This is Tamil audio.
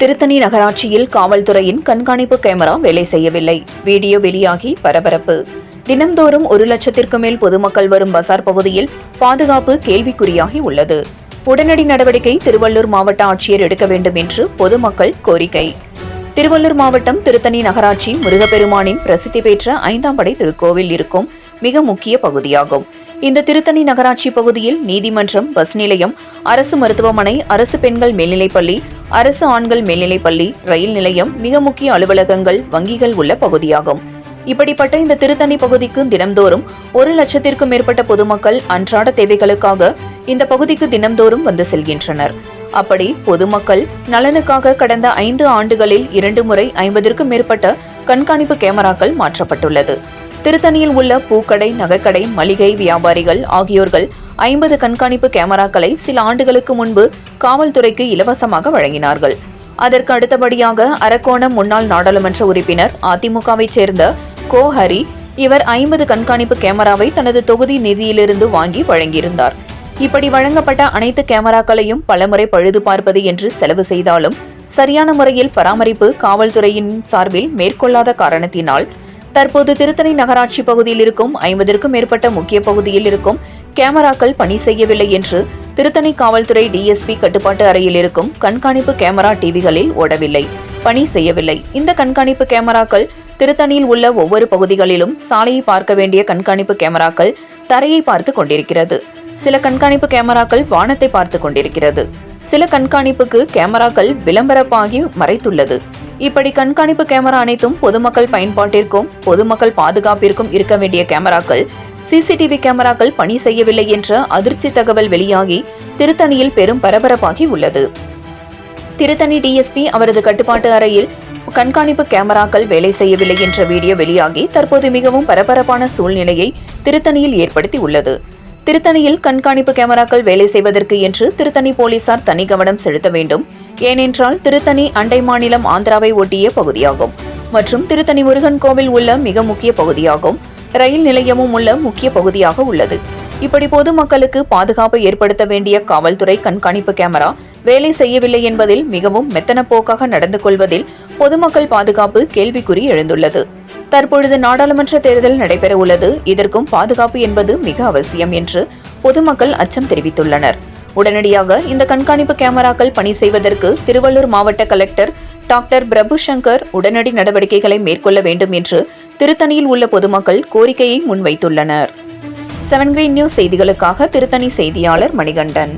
திருத்தணி நகராட்சியில் காவல்துறையின் கண்காணிப்பு கேமரா வேலை செய்யவில்லை. வீடியோ வெளியாகி பரபரப்பு. தினம்தோறும் ஒரு லட்சத்திற்கு மேல் பொதுமக்கள் வரும் பசார் பகுதியில் பாதுகாப்பு கேள்விக்குறியாகி உள்ளது. உடனடி நடவடிக்கை திருவள்ளூர் மாவட்ட ஆட்சியர் எடுக்க வேண்டும் என்று பொதுமக்கள் கோரிக்கை. திருவள்ளூர் மாவட்டம் திருத்தணி நகராட்சி முருகப்பெருமானின் பிரசித்தி பெற்ற ஐந்தாம் படை திருக்கோவில் இருக்கும் மிக முக்கிய பகுதியாகும். இந்த திருத்தணி நகராட்சி பகுதியில் நீதிமன்றம் பஸ் நிலையம் அரசு மருத்துவமனை அரசு பெண்கள் மேல்நிலைப்பள்ளி அரசு ஆண்கள் மேல்நிலைப்பள்ளி ரயில் நிலையம் மிக முக்கிய அலுவலகங்கள் வங்கிகள் உள்ள பகுதியாகும். இப்படிப்பட்ட இந்த திருத்தணி பகுதிக்கு தினம்தோறும் ஒரு லட்சத்திற்கும் மேற்பட்ட பொதுமக்கள் அன்றாட தேவைகளுக்காக இந்த பகுதிக்கு தினம்தோறும் வந்து செல்கின்றனர். அப்படி பொதுமக்கள் நலனுக்காக கடந்த ஐந்து ஆண்டுகளில் இரண்டு முறை ஐம்பதிற்கும் மேற்பட்ட கண்காணிப்பு கேமராக்கள் மாற்றப்பட்டுள்ளது. திருத்தணியில் உள்ள பூக்கடை நகைக்கடை மளிகை வியாபாரிகள் ஆகியோர்கள் ஐம்பது கண்காணிப்பு கேமராக்களை சில ஆண்டுகளுக்கு முன்பு காவல்துறைக்கு இலவசமாக வழங்கினார்கள். அதற்கு அடுத்தபடியாக அரக்கோணம் முன்னாள் நாடாளுமன்ற உறுப்பினர் அதிமுகவைச் சேர்ந்த கோ ஹரி இவர் ஐம்பது கண்காணிப்பு கேமராவை தனது தொகுதி நிதியிலிருந்து வாங்கி வழங்கியிருந்தார். இப்படி வழங்கப்பட்ட அனைத்து கேமராக்களையும் பலமுறை பழுது பார்ப்பது என்று செலவு செய்தாலும் சரியான முறையில் பராமரிப்பு காவல்துறையின் சார்பில் மேற்கொள்ளாத காரணத்தினால் தற்போது திருத்தணி நகராட்சி பகுதியில் இருக்கும் ஐம்பதிற்கும் மேற்பட்ட முக்கிய பகுதியில் இருக்கும் கேமராக்கள் பணி செய்யவில்லை என்று திருத்தணி காவல்துறை டிஎஸ்பி கட்டுப்பாட்டு அறையில் இருக்கும் கண்காணிப்பு கேமரா டிவிகளில் ஓடவில்லை. பணி செய்யவில்லை. இந்த கண்காணிப்பு கேமராக்கள் திருத்தணியில் உள்ள ஒவ்வொரு பகுதிகளிலும் சாலையை பார்க்க வேண்டிய கண்காணிப்பு கேமராக்கள் தரையை பார்த்து கொண்டிருக்கிறது. சில கண்காணிப்பு கேமராக்கள் வானத்தை பார்த்து கொண்டிருக்கிறது. சில கண்காணிப்புக்கு கேமராக்கள் விளம்பரப்பாகி மறைத்துள்ளது. இப்படி கண்காணிப்பு கேமரா அனைத்தும் பொதுமக்கள் பயன்பாட்டிற்கும் பொதுமக்கள் பாதுகாப்பிற்கும் இருக்க வேண்டிய கேமராக்கள் சிசிடிவி கேமராக்கள் பணி செய்யவில்லை என்ற அதிர்ச்சி தகவல் வெளியாகி திருத்தணியில் பெரும் பரபரப்பாகி உள்ளது. திருத்தணி டிஎஸ்பி அவரது கட்டுப்பாட்டு அறையில் கண்காணிப்பு கேமராக்கள் வேலை செய்யவில்லை என்ற வீடியோ வெளியாகி தற்போது மிகவும் பரபரப்பான சூழ்நிலையை திருத்தணியில் ஏற்படுத்தி உள்ளது. திருத்தணியில் கண்காணிப்பு கேமராக்கள் வேலை செய்வதற்கு என்று திருத்தணி போலீசார் தனி கவனம் செலுத்த வேண்டும். ஏனென்றால் திருத்தணி அண்டை மாநிலம் ஆந்திராவை ஒட்டிய பகுதியாகும். மற்றும் திருத்தணி முருகன் கோவில் உள்ள மிக முக்கிய பகுதியாகும். ரயில் நிலையமும் உள்ள முக்கிய பகுதியாக உள்ளது. இப்படி பொதுமக்களுக்கு பாதுகாப்பு ஏற்படுத்த வேண்டிய காவல்துறை கண்காணிப்பு கேமரா வேலை செய்யவில்லை என்பதில் மிகவும் மெத்தன போக்காக நடந்து கொள்வதில் பொதுமக்கள் பாதுகாப்பு கேள்விக்குறி எழுந்துள்ளது. தற்பொழுது நாடாளுமன்ற தேர்தல் நடைபெற உள்ளது. இதற்கும் பாதுகாப்பு என்பது மிக அவசியம் என்று பொதுமக்கள் அச்சம் தெரிவித்துள்ளனர். உடனடியாக இந்த கண்காணிப்பு கேமராக்கள் பணி செய்வதற்கு திருவள்ளூர் மாவட்ட கலெக்டர் டாக்டர் பிரபு சங்கர் உடனடி நடவடிக்கைகளை மேற்கொள்ள வேண்டும் என்று திருத்தணியில் உள்ள பொதுமக்கள் கோரிக்கையை முன்வைத்துள்ளனர். செவன் கிரீன் நியூஸ் செய்திகளுக்காக திருத்தணி செய்தியாளர் மணிகண்டன்.